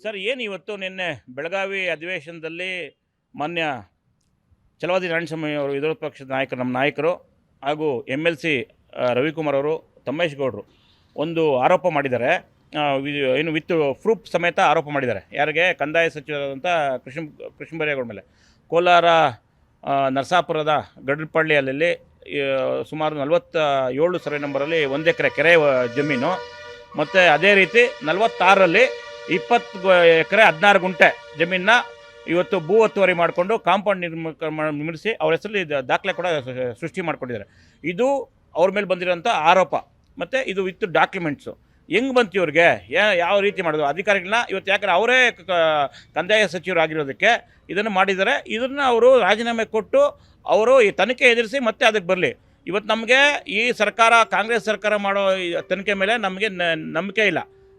Sir, ಏನು ಇವತ್ತು ನಿನ್ನೆ ಬೆಳಗಾವಿ ಅಧಿವೇಶನದಲ್ಲಿ ಮಾನ್ಯ ಚಲವಾದಿ ಅವರು ವಿರೋಧ ಪಕ್ಷದ ನಾಯಕರು ನಮ್ಮ ನಾಯಕರು ಹಾಗೂ ಎಂ ಎಲ್ ಸಿ ರವಿಕುಮಾರ್ ಅವರು, ತಮ್ಮೇಶ್ ಗೌಡರು ಒಂದು ಆರೋಪ ಮಾಡಿದ್ದಾರೆ. ಏನು ವಿತ್ ಪ್ರೂಫ್ ಸಮೇತ ಆರೋಪ ಮಾಡಿದ್ದಾರೆ. ಯಾರಿಗೆ? ಕಂದಾಯ ಸಚಿವರಾದಂಥ ಕೃಷ್ಣ ಕೃಷ್ಣ ಬೈರೇಗೌಡ ಮೇಲೆ. ಕೋಲಾರ ನರಸಾಪುರದ ಗಡ್ರಪಳ್ಳಿಯಲ್ಲಿ ಸುಮಾರು ನಲವತ್ತ ಏಳು ಸರ್ವೆ ನಂಬರಲ್ಲಿ ಒಂದು ಎಕರೆ ಕೆರೆ ಜಮೀನು. ಮತ್ತು ಅದೇ ರೀತಿ ನಲವತ್ತಾರರಲ್ಲಿ ಇಪ್ಪತ್ತು ಎಕರೆ ಹದಿನಾರು ಗುಂಟೆ ಜಮೀನನ್ನ ಇವತ್ತು ಭೂ ಒತ್ತುವರಿ ಮಾಡಿಕೊಂಡು ಕಾಂಪೌಂಡ್ ನಿರ್ಮಿಸಿ ಅವ್ರ ಹೆಸರಲ್ಲಿ ದಾಖಲೆ ಕೂಡ ಸೃಷ್ಟಿ ಮಾಡ್ಕೊಂಡಿದ್ದಾರೆ. ಇದು ಅವ್ರ ಮೇಲೆ ಬಂದಿರೋಂಥ ಆರೋಪ. ಮತ್ತು ಇದು ವಿತ್ ಡಾಕ್ಯುಮೆಂಟ್ಸು. ಹೆಂಗೆ ಬಂತು ಇವ್ರಿಗೆ? ಯಾವ ರೀತಿ ಮಾಡೋದು ಅಧಿಕಾರಿಗಳನ್ನ ಇವತ್ತು ಯಾಕಂದರೆ ಅವರೇ ಕಂದಾಯ ಸಚಿವರಾಗಿರೋದಕ್ಕೆ ಇದನ್ನು ಮಾಡಿದ್ದಾರೆ. ಇದನ್ನು ಅವರು ರಾಜೀನಾಮೆ ಕೊಟ್ಟು ಅವರು ಈ ತನಿಖೆ ಎದುರಿಸಿ ಮತ್ತೆ ಅದಕ್ಕೆ ಬರಲಿ. ಇವತ್ತು ನಮಗೆ ಈ ಸರ್ಕಾರ, ಕಾಂಗ್ರೆಸ್ ಸರ್ಕಾರ ಮಾಡೋ ತನಿಖೆ ಮೇಲೆ ನಮಗೆ ನಂಬಿಕೆ ಇಲ್ಲ.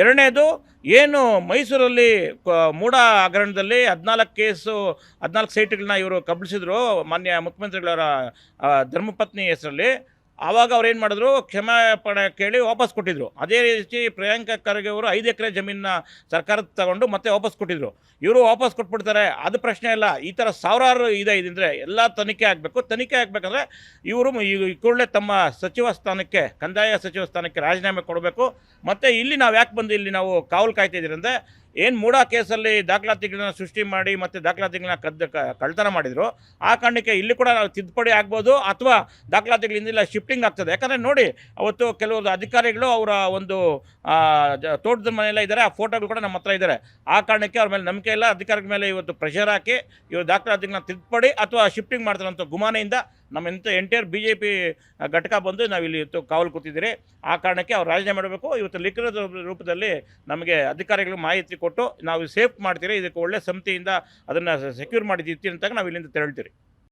ಎರಡನೇದು, ಏನು ಮೈಸೂರಲ್ಲಿ ಮೂಡ ಹಗರಣದಲ್ಲಿ ಹದಿನಾಲ್ಕು ಕೇಸು, ಹದಿನಾಲ್ಕು ಸೈಟ್ಗಳನ್ನ ಇವರು ಕಬಳಿಸಿದ್ರು ಮಾನ್ಯ ಮುಖ್ಯಮಂತ್ರಿಗಳವರ ಧರ್ಮಪತ್ನಿ ಹೆಸರಲ್ಲಿ. ಆವಾಗ ಅವ್ರು ಏನು ಮಾಡಿದ್ರು, ಕ್ಷಮಾಪಣೆ ಕೇಳಿ ವಾಪಸ್ ಕೊಟ್ಟಿದ್ರು. ಅದೇ ರೀತಿ ಪ್ರಿಯಾಂಕಾ ಖರ್ಗೆ ಅವರು ಐದು ಎಕರೆ ಜಮೀನನ್ನ ಸರ್ಕಾರದ ತಗೊಂಡು ಮತ್ತೆ ವಾಪಸ್ ಕೊಟ್ಟಿದ್ರು. ಇವರು ವಾಪಸ್ ಕೊಟ್ಬಿಡ್ತಾರೆ, ಅದು ಪ್ರಶ್ನೆ ಇಲ್ಲ. ಈ ಥರ ಸಾವಿರಾರು ಇದೆ ಇದಂದರೆ ಎಲ್ಲ ತನಿಖೆ ಆಗಬೇಕು. ತನಿಖೆ ಆಗಬೇಕಂದ್ರೆ ಇವರು ಈ ಕೂಡಲೇ ತಮ್ಮ ಸಚಿವ ಸ್ಥಾನಕ್ಕೆ, ಕಂದಾಯ ಸಚಿವ ಸ್ಥಾನಕ್ಕೆ ರಾಜೀನಾಮೆ ಕೊಡಬೇಕು. ಮತ್ತು ಇಲ್ಲಿ ನಾವು ಯಾಕೆ ಬಂದು ಇಲ್ಲಿ ನಾವು ಕಾವಲು ಕಾಯ್ತಾ ಇದ್ದೀರಿ ಅಂದರೆ ಏನು ಮೂಡ ಕೇಸಲ್ಲಿ ದಾಖಲಾತಿಗಳನ್ನ ಸೃಷ್ಟಿ ಮಾಡಿ ಮತ್ತು ದಾಖಲಾತಿಗಳನ್ನ ಕದ್ದ ಕಳ್ತನ ಮಾಡಿದರು, ಆ ಕಾರಣಕ್ಕೆ ಇಲ್ಲಿ ಕೂಡ ನಾವು ತಿದ್ದುಪಡಿ ಆಗ್ಬೋದು ಅಥವಾ ದಾಖಲಾತಿಗಳಿಂದ ಶಿಫ್ಟಿಂಗ್ ಆಗ್ತದೆ. ಯಾಕಂದರೆ ನೋಡಿ, ಅವತ್ತು ಕೆಲವೊಂದು ಅಧಿಕಾರಿಗಳು ಅವರ ಒಂದು ತೋಟದ ಮನೆಯಲ್ಲ ಇದ್ದಾರೆ, ಆ ಫೋಟೋಗಳು ಕೂಡ ನಮ್ಮ ಹತ್ರ ಇದ್ದಾರೆ ಆ ಕಾರಣಕ್ಕೆ ಅವ್ರ ಮೇಲೆ ನಂಬಿಕೆ ಇಲ್ಲ. ಅಧಿಕಾರಿಗಳ ಮೇಲೆ ಇವತ್ತು ಪ್ರೆಷರ್ ಹಾಕಿ ಇವರು ದಾಖಲಾತಿಗಳನ್ನ ತಿದ್ದುಪಡಿ ಅಥವಾ ಶಿಫ್ಟಿಂಗ್ ಮಾಡ್ತಾರಂಥ ಗುಮಾನೆಯಿಂದ ನಮ್ಮ ಎಂತ ಎಂಟೈರ್ ಬಿ ಜೆ ಪಿ ಘಟಕ ಬಂದು ನಾವು ಇಲ್ಲಿ ಇವತ್ತು ಕಾವಲು ಕೂತಿದ್ದೀರಿ. ಆ ಕಾರಣಕ್ಕೆ ಅವ್ರು ರಾಜೀನಾಮೆ ಮಾಡಬೇಕು. ಇವತ್ತು ಲಿಖಿತ ರೂಪದಲ್ಲಿ ನಮಗೆ ಅಧಿಕಾರಿಗಳು ಮಾಹಿತಿ ಕೊಟ್ಟು ನಾವು ಸೇಫ್ ಮಾಡ್ತೀರಿ. ಇದಕ್ಕೆ ಒಳ್ಳೆ ಸಮಿತಿಯಿಂದ ಅದನ್ನು ಸೆಕ್ಯೂರ್ ಮಾಡಿದ್ದೀವಿ ಅಂತಾಗ ನಾವು ಇಲ್ಲಿಂದ ತೆರಳ್ತೀರಿ.